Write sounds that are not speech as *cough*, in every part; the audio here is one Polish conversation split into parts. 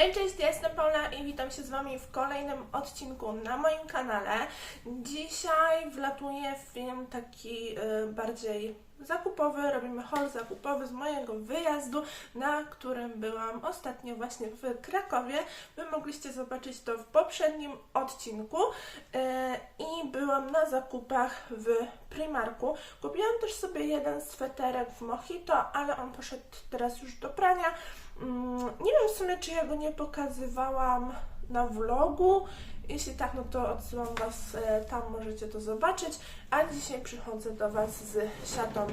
Hej, cześć, jestem Paula i witam się z Wami w kolejnym odcinku na moim kanale. Dzisiaj wlatuje film taki y, bardziej zakupowy, robimy haul zakupowy z mojego wyjazdu, na którym byłam ostatnio właśnie w Krakowie. Wy mogliście zobaczyć to w poprzednim odcinku y, i byłam na zakupach w Primarku. Kupiłam też sobie jeden sweterek w Mojito, ale on poszedł teraz już do prania. Mm, Nie wiem w sumie, czy ja go nie pokazywałam na vlogu. Jeśli tak, no to odsyłam Was e, tam, możecie to zobaczyć. A dzisiaj przychodzę do Was z siatą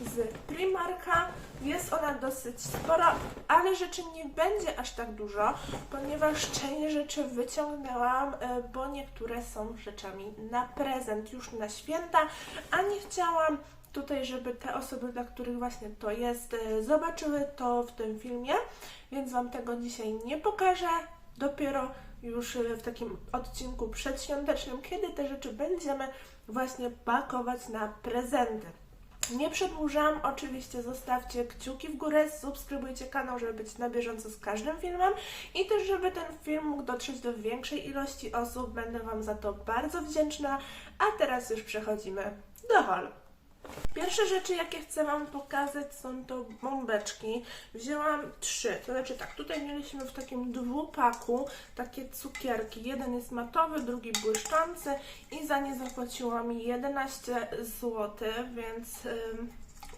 z Primarka. Jest ona dosyć spora, ale rzeczy nie będzie aż tak dużo, ponieważ część rzeczy wyciągnęłam, e, bo niektóre są rzeczami na prezent już na święta, a nie chciałam tutaj, żeby te osoby, dla których właśnie to jest, e, zobaczyły to w tym filmie, więc Wam tego dzisiaj nie pokażę. Dopiero już e, w takim odcinku przedświątecznym, kiedy te rzeczy będziemy właśnie pakować na prezenty. Nie przedłużam, oczywiście zostawcie kciuki w górę, subskrybujcie kanał, żeby być na bieżąco z każdym filmem i też, żeby ten film mógł dotrzeć do większej ilości osób. Będę Wam za to bardzo wdzięczna. A teraz już przechodzimy do holu. Pierwsze rzeczy, jakie chcę Wam pokazać, są to bombeczki. Wzięłam trzy, to znaczy tak, tutaj mieliśmy w takim dwupaku takie cukierki. Jeden jest matowy, drugi błyszczący i za nie zapłaciłam 11 zł, więc ym,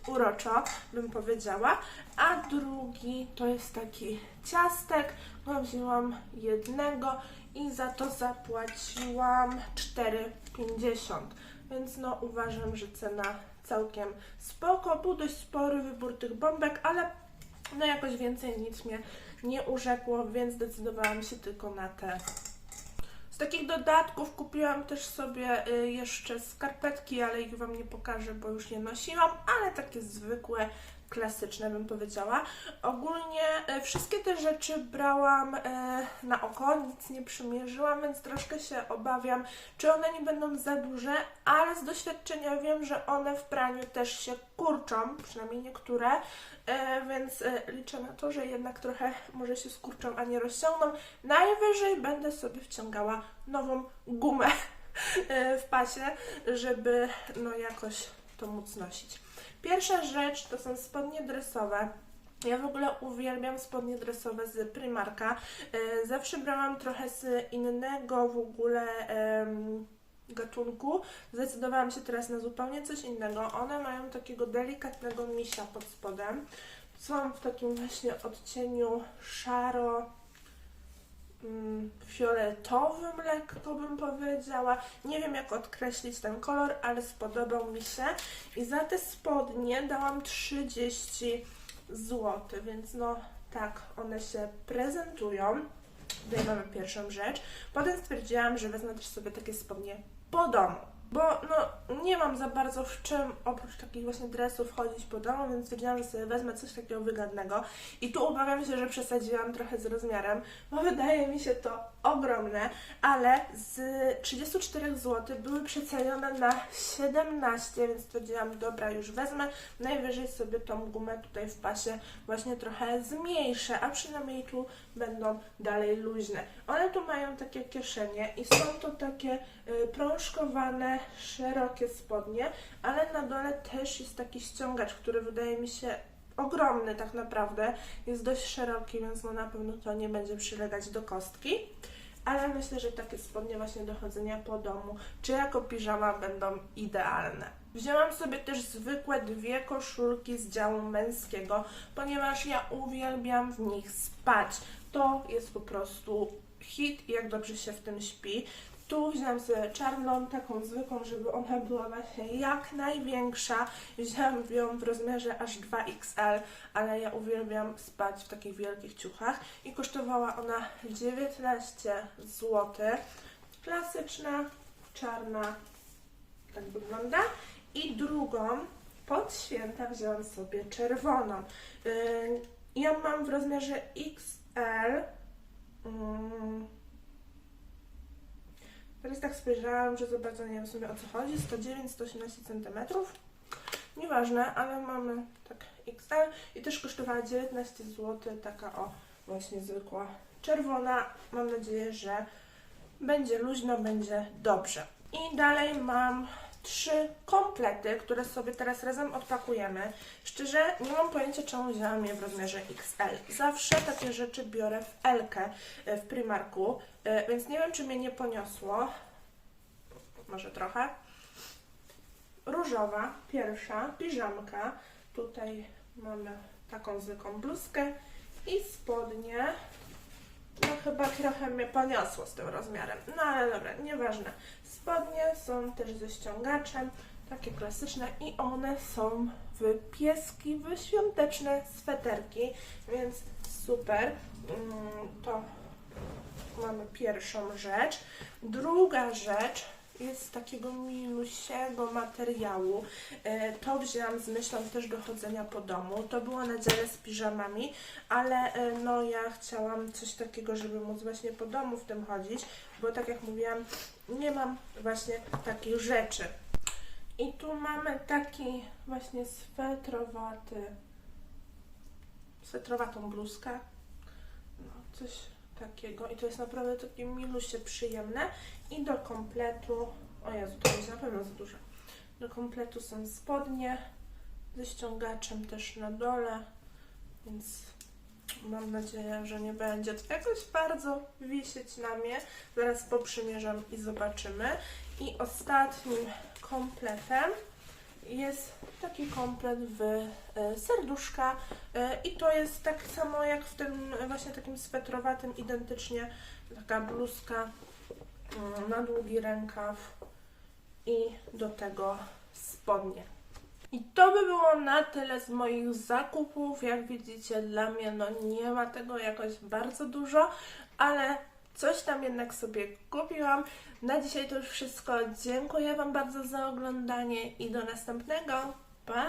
uroczo bym powiedziała. A drugi to jest taki ciastek, no wzięłam jednego i za to zapłaciłam 4,50. Więc no uważam, że cena całkiem spoko. Był dość spory wybór tych bombek, ale no jakoś więcej nic mnie nie urzekło, więc zdecydowałam się tylko na te. Z takich dodatków kupiłam też sobie y, jeszcze skarpetki, ale ich Wam nie pokażę, bo już je nosiłam, ale takie zwykłe, klasyczne bym powiedziała. Ogólnie e, wszystkie te rzeczy brałam e, na oko, nic nie przymierzyłam, więc troszkę się obawiam, czy one nie będą za duże, ale z doświadczenia wiem, że one w praniu też się kurczą, przynajmniej niektóre, e, więc liczę na to, że jednak trochę może się skurczą, a nie rozciągną. Najwyżej będę sobie wciągała nową gumę *laughs* w pasie, żeby no jakoś to móc nosić. Pierwsza rzecz to są spodnie dresowe. Ja w ogóle uwielbiam spodnie dresowe z Primarka. E, Zawsze brałam trochę z innego w ogóle gatunku. Zdecydowałam się teraz na zupełnie coś innego. One mają takiego delikatnego misia pod spodem. Są w takim właśnie odcieniu szaro fioletowym lekko bym powiedziała. Nie wiem jak odkreślić ten kolor, ale spodobał mi się. I za te spodnie dałam 30 zł, więc no tak, one się prezentują. Tutaj mamy pierwszą rzecz. Potem stwierdziłam, że wezmę też sobie takie spodnie po domu. Bo no, nie mam za bardzo w czym oprócz takich właśnie dresów chodzić po domu, więc stwierdziłam, że sobie wezmę coś takiego wygodnego. I tu obawiam się, że przesadziłam trochę z rozmiarem, bo wydaje mi się to ogromne, ale z 34 zł były przecenione na 17, więc stwierdziłam, dobra, już wezmę. Najwyżej sobie tą gumę tutaj w pasie właśnie trochę zmniejszę, a przynajmniej tu będą dalej luźne. One tu mają takie kieszenie i są to takie y, prążkowane, szerokie spodnie, ale na dole też jest taki ściągacz, który wydaje mi się ogromny tak naprawdę. Jest dość szeroki, więc no na pewno to nie będzie przylegać do kostki. Ale myślę, że takie spodnie właśnie do chodzenia po domu, czy jako piżama będą idealne. Wzięłam sobie też zwykłe dwie koszulki z działu męskiego, ponieważ ja uwielbiam w nich spać. To jest po prostu hit i jak dobrze się w tym śpi. Tu wziąłam sobie czarną, taką zwykłą, żeby ona była właśnie jak największa. Wzięłam ją w rozmiarze aż 2XL, ale ja uwielbiam spać w takich wielkich ciuchach. I kosztowała ona 19 zł. Klasyczna, czarna, tak wygląda. I drugą, pod święta wzięłam sobie czerwoną. Yy, ja mam w rozmiarze XL. Mm. Teraz tak spojrzałam, że za bardzo nie wiem w sumie o co chodzi. 109-118 cm. Nieważne, ale mamy tak XL i też kosztowała 19 zł taka o właśnie zwykła czerwona. Mam nadzieję, że będzie luźno, będzie dobrze. I dalej mam trzy komplety, które sobie teraz razem odpakujemy. Szczerze, nie mam pojęcia, czemu wzięłam je w rozmiarze XL. Zawsze takie rzeczy biorę w L w Primarku, e, więc nie wiem, czy mnie nie poniosło. Może trochę. Różowa, pierwsza, piżamka. Tutaj mamy taką zwykłą bluzkę i spodnie. No chyba trochę mnie poniosło z tym rozmiarem. No ale dobra, nieważne. Spodnie są też ze ściągaczem, takie klasyczne i one są w pieski, w świąteczne sweterki, więc super. Mm, To mamy pierwszą rzecz. Druga rzecz jest z takiego milusiego materiału. E, To wzięłam z myślą też do chodzenia po domu. To było na dziale z piżamami, ale e, no ja chciałam coś takiego, żeby móc właśnie po domu w tym chodzić, bo tak jak mówiłam, nie mam właśnie takich rzeczy. I tu mamy taki właśnie swetrowaty, swetrowatą bluzkę. No, coś takiego. I to jest naprawdę takie milusie przyjemne. I do kompletu, o Jezu, to jest na pewno za dużo. Do kompletu są spodnie ze ściągaczem też na dole, więc mam nadzieję, że nie będzie to jakoś bardzo wisieć na mnie. Zaraz poprzymierzam i zobaczymy. I ostatnim kompletem jest taki komplet w e, serduszka e, i to jest tak samo jak w tym właśnie takim swetrowatym, identycznie taka bluzka mm, na długi rękaw i do tego spodnie. I to by było na tyle z moich zakupów. Jak widzicie, dla mnie no nie ma tego jakoś bardzo dużo, ale coś tam jednak sobie kupiłam. Na dzisiaj to już wszystko. Dziękuję Wam bardzo za oglądanie i do następnego. Pa!